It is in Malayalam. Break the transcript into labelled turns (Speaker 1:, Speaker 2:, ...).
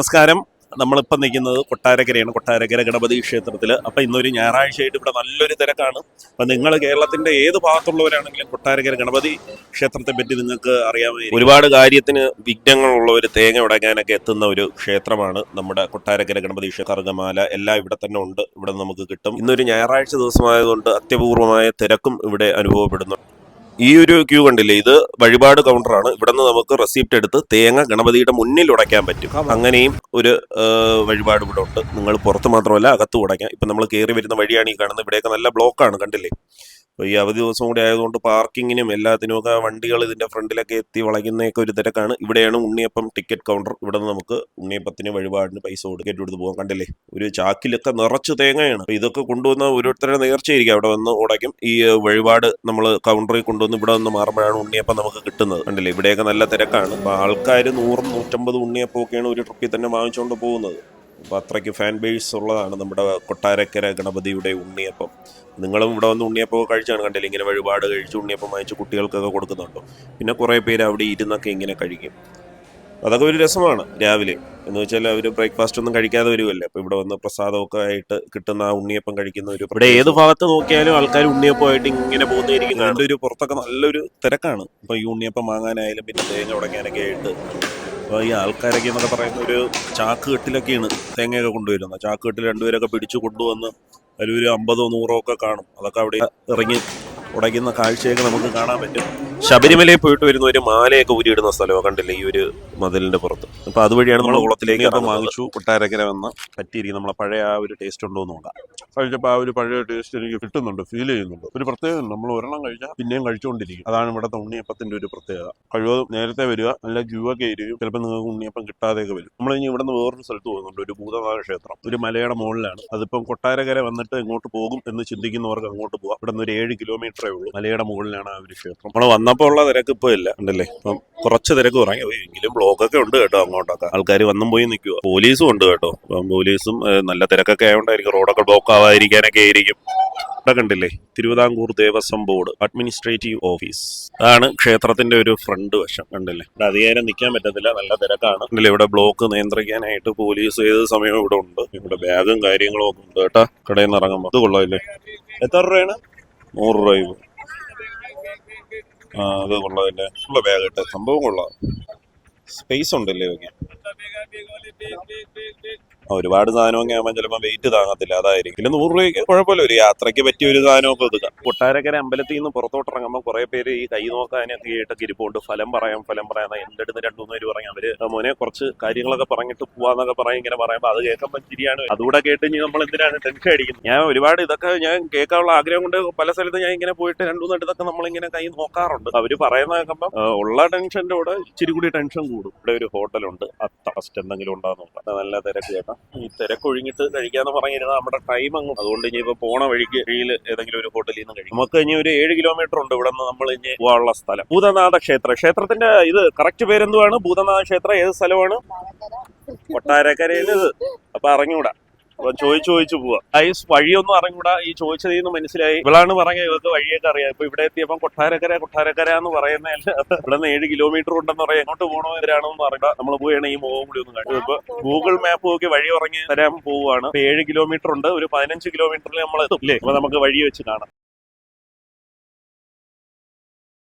Speaker 1: നമസ്കാരം. നമ്മളിപ്പം നിൽക്കുന്നത് കൊട്ടാരക്കരയാണ്. കൊട്ടാരക്കര ഗണപതി ക്ഷേത്രത്തിൽ അപ്പം ഇന്നൊരു ഞായറാഴ്ചയായിട്ട് ഇവിടെ നല്ലൊരു തിരക്കാണ്. അപ്പം നിങ്ങൾ കേരളത്തിന്റെ ഏത് ഭാഗത്തുള്ളവരാണെങ്കിലും കൊട്ടാരക്കര ഗണപതി ക്ഷേത്രത്തെ പറ്റി നിങ്ങൾക്ക് അറിയാമായിരിക്കും. ഒരുപാട് കാര്യത്തിന് വിഘ്നങ്ങളുള്ളവർ തേങ്ങ ഉടയ്ക്കാനൊക്കെ എത്തുന്ന ഒരു ക്ഷേത്രമാണ് നമ്മുടെ കൊട്ടാരക്കര ഗണപതി കർഗമാല എല്ലാം ഇവിടെ തന്നെ ഉണ്ട്. ഇവിടെ നമുക്ക് കിട്ടും. ഇന്നൊരു ഞായറാഴ്ച ദിവസമായതുകൊണ്ട് അത്യപൂർവമായ തിരക്കും ഇവിടെ അനുഭവപ്പെടുന്നു. ഈ ഒരു ക്യൂ കണ്ടില്ലേ? ഇത് വഴിപാട് കൗണ്ടറാണ് ഇവിടെ നിന്ന് നമുക്ക് റെസിപ്റ്റ് എടുത്ത് തേങ്ങ ഗണപതിയുടെ മുന്നിൽ ഉടയ്ക്കാൻ പറ്റും. അങ്ങനെയും ഒരു വഴിപാട് ഇവിടെ ഉണ്ട്. നിങ്ങൾ പുറത്ത് മാത്രമല്ല അകത്ത് ഉടയ്ക്കാം. ഇപ്പം നമ്മൾ കയറി വരുന്ന വഴിയാണ് ഈ കാണുന്നത്. ഇവിടെയൊക്കെ നല്ല ബ്ലോക്കാണ് കണ്ടില്ലേ? ഈ അവധി ദിവസം കൂടി ആയതുകൊണ്ട് പാർക്കിങ്ങിനും എല്ലാത്തിനും ഒക്കെ വണ്ടികൾ ഇതിന്റെ ഫ്രണ്ടിലൊക്കെ എത്തി വളയ്ക്കുന്നതൊക്കെ ഒരു തിരക്കാണ്. ഇവിടെയാണ് ഉണ്ണിയപ്പം ടിക്കറ്റ് കൗണ്ടർ. ഇവിടെ നിന്ന് നമുക്ക് ഉണ്ണിയപ്പത്തിന് വഴിപാടിന് പൈസ കൊടുക്കേറ്റ് കൊടുത്ത് പോകാം. കണ്ടില്ലേ? ഒരു ചാക്കിലൊക്കെ നിറച്ച് തേങ്ങയാണ്. ഇതൊക്കെ കൊണ്ടുവന്ന ഓരോരുത്തരുടെ നേർച്ചയായിരിക്കും അവിടെ വന്ന് ഉടയ്ക്കും ഈ വഴിപാട് നമ്മൾ കൗണ്ടറിൽ കൊണ്ടുവന്ന് ഇവിടെ വന്ന് മാറുമ്പോഴാണ് ഉണ്ണിയപ്പം നമുക്ക് കിട്ടുന്നത്. കണ്ടില്ലേ? ഇവിടെയൊക്കെ നല്ല തിരക്കാണ്. അപ്പോൾ ആൾക്കാർ നൂറും നൂറ്റമ്പത് ഉണ്ണിയപ്പം ഒക്കെയാണ് ഒരു ട്രിപ്പിൽ തന്നെ വാങ്ങിച്ചുകൊണ്ട് പോകുന്നത്. അപ്പോൾ അത്രയ്ക്ക് ഫാൻ ബേസ് ഉള്ളതാണ് നമ്മുടെ കൊട്ടാരക്കര ഗണപതിയുടെ ഉണ്ണിയപ്പം. നിങ്ങളും ഇവിടെ വന്ന് ഉണ്ണിയപ്പം കഴിച്ചാണ് കണ്ടില്ലേ? ഇങ്ങനെ വഴിപാട് കഴിച്ച് ഉണ്ണിയപ്പം വാങ്ങിച്ച് കുട്ടികൾക്കൊക്കെ കൊടുക്കുന്നുണ്ടോ. പിന്നെ കുറേ പേര് അവിടെ ഇരുന്നൊക്കെ ഇങ്ങനെ കഴിക്കും. അതൊക്കെ ഒരു രസമാണ് രാവിലെ. എന്ന് വെച്ചാൽ അവർ ബ്രേക്ക്ഫാസ്റ്റ് ഒന്നും കഴിക്കാതെ വരുമല്ലേ അപ്പോൾ ഇവിടെ വന്ന് പ്രസാദമൊക്കെ ആയിട്ട് കിട്ടുന്ന ആ ഉണ്ണിയപ്പം കഴിക്കുന്ന ഒരു ഇവിടെ ഏത് ഭാഗത്ത് നോക്കിയാലും ആൾക്കാർ ഉണ്ണിയപ്പം ആയിട്ട് ഇങ്ങനെ പോകുന്നതായിരിക്കും നല്ലൊരു പുറത്തൊക്കെ നല്ലൊരു തിരക്കാണ്. അപ്പോൾ ഈ ഉണ്ണിയപ്പം വാങ്ങാനായാലും പിന്നെ തേങ്ങ ഉടങ്ങാനൊക്കെ ആയിട്ട് ഈ ആൾക്കാരൊക്കെ എന്നൊക്കെ പറയുന്ന ഒരു ചാക്ക് കെട്ടിലൊക്കെയാണ് തേങ്ങയൊക്കെ കൊണ്ടുവരുന്നത്. ചാക്ക് കെട്ടിൽ രണ്ടുപേരൊക്കെ പിടിച്ചു കൊണ്ടുവന്ന് അതിലൊരു അമ്പതോ നൂറോ ഒക്കെ കാണും. അതൊക്കെ അവിടെ ഇറങ്ങി ഉടയ്ക്കുന്ന കാഴ്ചയൊക്കെ നമുക്ക് കാണാൻ പറ്റും. ശബരിമലയിൽ പോയിട്ട് വരുന്ന ഒരു മാലയൊക്കെ ഊരിയിടുന്ന സ്ഥലമാണ് കണ്ടില്ലേ? ഈ ഒരു മതിലിന്റെ പുറത്ത്. അപ്പൊ അതുവഴിയാണ് നമ്മൾ കുളത്തിലേക്ക് അപ്പം വാങ്ങിച്ചു കൊട്ടാരക്കര വന്ന് പറ്റിയിരിക്കും നമ്മളെ പഴയ ആ ഒരു ടേസ്റ്റ് ഉണ്ടോ എന്ന് നോക്കാം. കഴിച്ചപ്പോൾ ആ ഒരു പഴയ ടേസ്റ്റ് എനിക്ക് കിട്ടുന്നുണ്ട് ഫീൽ ചെയ്യുന്നുണ്ട്. ഒരു പ്രത്യേകത നമ്മൾ ഒരെണ്ണം കഴിച്ചാൽ പിന്നെയും കഴിച്ചുകൊണ്ടിരിക്കും അതാണ് ഇവിടുത്തെ ഉണ്ണിയപ്പത്തിന്റെ ഒരു പ്രത്യേകത. കഴിവതും നേരത്തെ വരിക നല്ല ക്യൂ ഇരിക്കും ചിലപ്പോൾ നിങ്ങൾക്ക് ഉണ്ണിയപ്പം കിട്ടാതെയൊക്കെ വരും. നമ്മൾ ഇനി ഇവിടുന്ന് വേറൊരു സ്ഥലത്ത് പോകുന്നുണ്ട് ഒരു ഭൂതനാഥ ക്ഷേത്രം. ഒരു മലയുടെ മുകളിലാണ്. അതിപ്പം കൊട്ടാരക്കര വന്നിട്ട് ഇങ്ങോട്ട് പോകും എന്ന് ചിന്തിക്കുന്നവർക്ക് അങ്ങോട്ട് പോകാം ഇവിടെ നിന്ന് ഒരു ഏഴ് കിലോമീറ്ററേ ഉള്ളൂ. മലയുടെ മുകളിലാണ് ആ ഒരു ക്ഷേത്രം. നമ്മൾ വന്നപ്പോൾ ഉള്ള തിരക്ക് ഇപ്പോൾ ഇല്ല ഉണ്ടല്ലേ ഇപ്പം കുറച്ച് തിരക്ക് പോയി. എങ്കിലും ബ്ലോക്കൊക്കെ ഉണ്ട് കേട്ടോ അങ്ങോട്ടൊക്കെ. ആൾക്കാർ വന്നും പോയി നിൽക്കുക പോലീസും ഉണ്ട് കേട്ടോ. അപ്പം പോലീസും നല്ല തിരക്കൊക്കെ ആയതുകൊണ്ടായിരിക്കും റോഡൊക്കെ ബ്ലോക്ക് ആവാതിരിക്കാനൊക്കെ ആയിരിക്കും. ഇവിടെ കണ്ടില്ലേ? Thiruvithamkoor Devaswom board administrative office. അതാണ് ക്ഷേത്രത്തിന്റെ ഒരു ഫ്രണ്ട് വശം കണ്ടില്ലേ? ഇവിടെ അധികാരം നിൽക്കാൻ പറ്റത്തില്ല. നല്ല തിരക്കാണ്. കണ്ടില്ലേ? ഇവിടെ ബ്ലോക്ക് നിയന്ത്രിക്കാനായിട്ട് പോലീസ് ഏത് സമയവും ഇവിടെ ഉണ്ട്. ഇവിടെ ബാഗും കാര്യങ്ങളും ഒക്കെ ഉണ്ട് കേട്ടാ. കടയിൽ നിന്ന് ഇറങ്ങുമ്പോൾ കൊള്ളാം കൊള്ളാമില്ലേ എത്ര രൂപയാണ്? നൂറ് രൂപ അത് കൊള്ളാമില്ലേ ഉള്ള ബാഗ് സംഭവം കൊള്ളാം. സ്പേസ് ഉണ്ടല്ലേ ആ, ഒരുപാട് സാധനമൊക്കെ ആകുമ്പോൾ ചിലപ്പോൾ വെയിറ്റ് താങ്ങത്തില്ല അതായിരിക്കും. പിന്നെ നൂറ് രൂപയ്ക്ക് കുഴപ്പമില്ല ഒരു യാത്രയ്ക്ക് പറ്റിയ ഒരു സാധനമൊക്കെ ഒതുക്കാം കൊട്ടാരക്കര അമ്പലത്തിൽ നിന്ന് പുറത്തോട്ട് ഇറങ്ങുമ്പോൾ കുറെ പേര് ഈ കൈ നോക്കാനൊക്കെ ആയിട്ടൊക്കെ ഇരിപ്പുണ്ട്. ഫലം പറയാം ഫലം പറയാം. എന്റെ അടുത്ത് രണ്ടു മൂന്ന് പേര് പറയാം അവർ മോനെ കുറച്ച് കാര്യങ്ങളൊക്കെ പറഞ്ഞിട്ട് പോവാന്നൊക്കെ പറയും ഇങ്ങനെ പറയുമ്പോൾ അത് കേൾക്കുമ്പോൾ ശരിയാണ് അതുകൂടെ കേട്ട് ഇനി നമ്മൾ എന്തിനാണ് ടെൻഷൻ അടിക്കുന്നത്? ഞാൻ ഒരുപാട് ഇതൊക്കെ ഞാൻ കേൾക്കാനുള്ള ആഗ്രഹം കൊണ്ട് പല സ്ഥലത്ത് ഞാൻ ഇങ്ങനെ പോയിട്ട് രണ്ടു മൂന്ന് ഇടത്തൊക്കെ നമ്മളിങ്ങനെ കൈ നോക്കാറുണ്ട്. അവർ പറയുന്ന കേൾക്കുമ്പോൾ ഉള്ള ടെൻഷന്റെ കൂടെ ഇച്ചിരി കൂടി ടെൻഷൻ കൂടും. ഇവിടെ ഒരു ഹോട്ടലുണ്ട് ആ ഫസ്റ്റ് എന്തെങ്കിലും ഉണ്ടാകുന്നുണ്ട് നല്ല തിരക്ക് കേട്ടോ. ഈ തിരക്കൊഴിഞ്ഞിട്ട് കഴിക്കാന്ന് പറഞ്ഞിരുന്ന നമ്മുടെ ടൈം അങ്ങ് അതുകൊണ്ട് ഇനി ഇപ്പൊ പോണ വഴിക്ക് വഴിയിൽ ഏതെങ്കിലും ഒരു ഹോട്ടലിൽ നിന്ന് കഴിക്കും. നമുക്ക് ഇനി ഒരു ഏഴ് കിലോമീറ്റർ ഉണ്ട് ഇവിടെ നിന്ന് നമ്മൾ ഇനി പോകാനുള്ള സ്ഥലം. ഭൂതനാഥ ക്ഷേത്രം. ക്ഷേത്രത്തിന്റെ ഇത് കറക്റ്റ് പേരെന്തുവാണ്? ഭൂതനാഥ ക്ഷേത്രം ഏത് സ്ഥലമാണ്? കൊട്ടാരക്കരയിൽ ഇത് അപ്പൊ അറിഞ്ഞൂടാ. ചോദിച്ചു ചോദിച്ചു പോവാ. ഈ വഴിയൊന്നും അറിഞ്ഞൂടാ. ഈ ചോദിച്ചതിൽ നിന്ന് മനസ്സിലായി. ഇവളാണ് പറഞ്ഞത് ഇവർക്ക് വഴിയൊക്കെ അറിയാം. ഇപ്പൊ ഇവിടെ എത്തിയപ്പോ കൊട്ടാരക്കര കൊട്ടാരക്കര എന്ന് പറയുന്നതല്ല. ഇവിടെ നിന്ന് ഏഴ് കിലോമീറ്റർ ഉണ്ടെന്ന് പറയാം. എങ്ങോട്ട് പോകണോ എതിരാണെന്ന് അറിയാം നമ്മൾ പോവുകയാണ് ഈ മോഹം കൂടി ഒന്ന് കണ്ടു ഇപ്പൊ ഗൂഗിൾ മാപ്പ് നോക്കി വഴി ഇറങ്ങി തരാൻ പോവുകയാണ്. ഏഴ് കിലോമീറ്റർ ഉണ്ട്. ഒരു പതിനഞ്ച് കിലോമീറ്ററിൽ നമ്മൾ എത്തും ഇല്ലേ? അപ്പൊ നമുക്ക് വഴി വെച്ച് കാണാം.